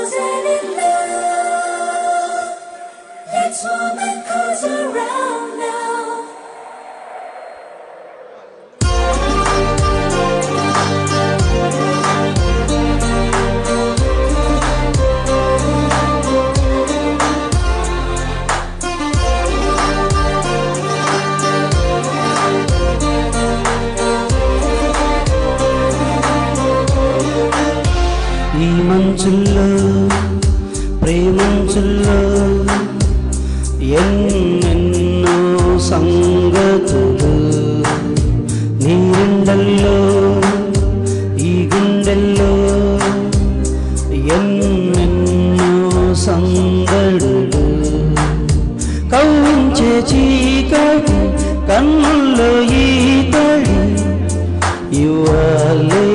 frozen in. Let's warm and cozy around now. ఈ మంచుల్లో ప్రేమంచుల్లో ఎన్నెన్నో సంగతులు నీరిండల్లో ఈ గుండెల్లో ఎన్నెన్నో సందడులు కవ్వించే చీకటి కన్నుల్లో ఈ తడి ఇవ్వాలే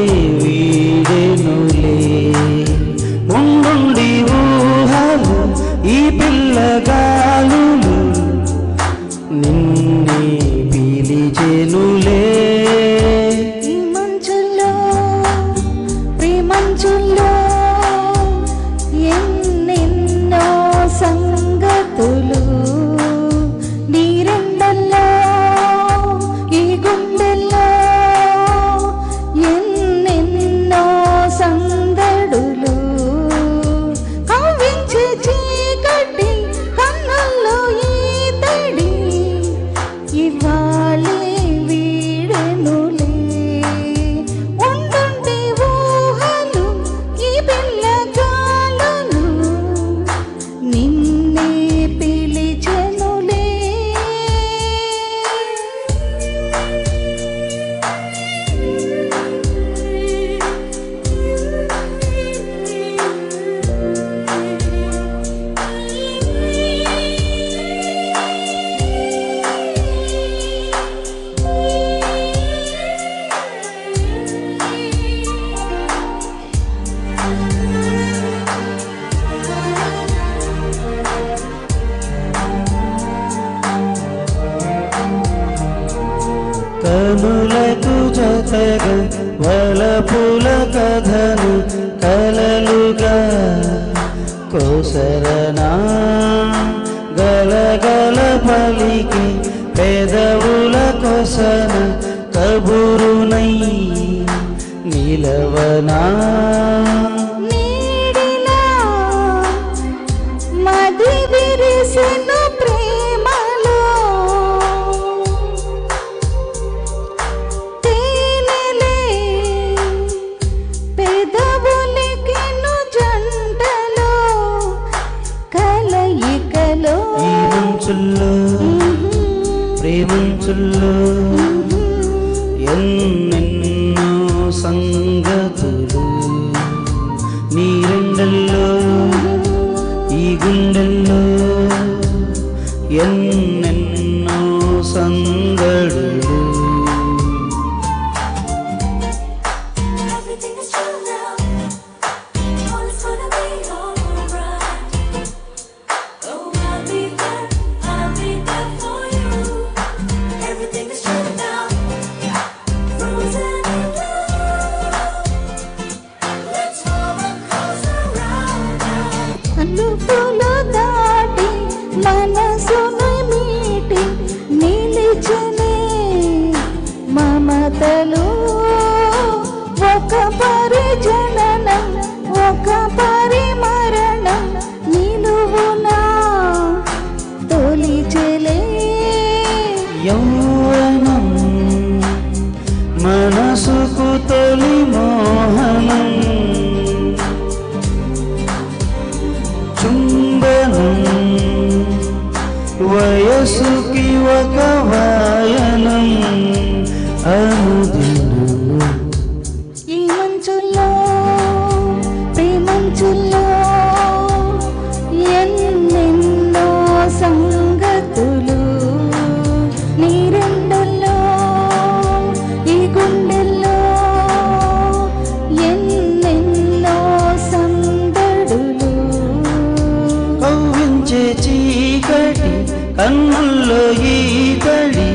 కనులకు జతగా వలపుల కథను కలలుగా. కోసరనా గలగల పలికి పెదవుల కొసన కబురునై నిలవనా నీడిలా మది విరిసెను ചൊല്ലു. പ്രേമം ചൊല്ലു. എന്നെന്നോ സംഗതുരു നീരണ്ടല്ലോ ഈ ഗുണ്ടല്ലോ. എന്നെ now. అలుపులు దాటి మనసును మీటి నిలిచనే మమతలు ఒక పరిజననం ఒక పరిమరణం నిలువునా తొలిచెలే యౌవనం వయసుకి ఒక వాయనం అనుదినం. ఈ మంచుల్లో ప్రేమంచుల్లో ఎన్నెన్నో సంగతులు. నీరెండల్లో ఈ గుండెల్లో ఎన్నెన్నో సందడులు. కవ్వించే ಕಣ್ಣಲ್ಲೋ ಈ ಗಳಿ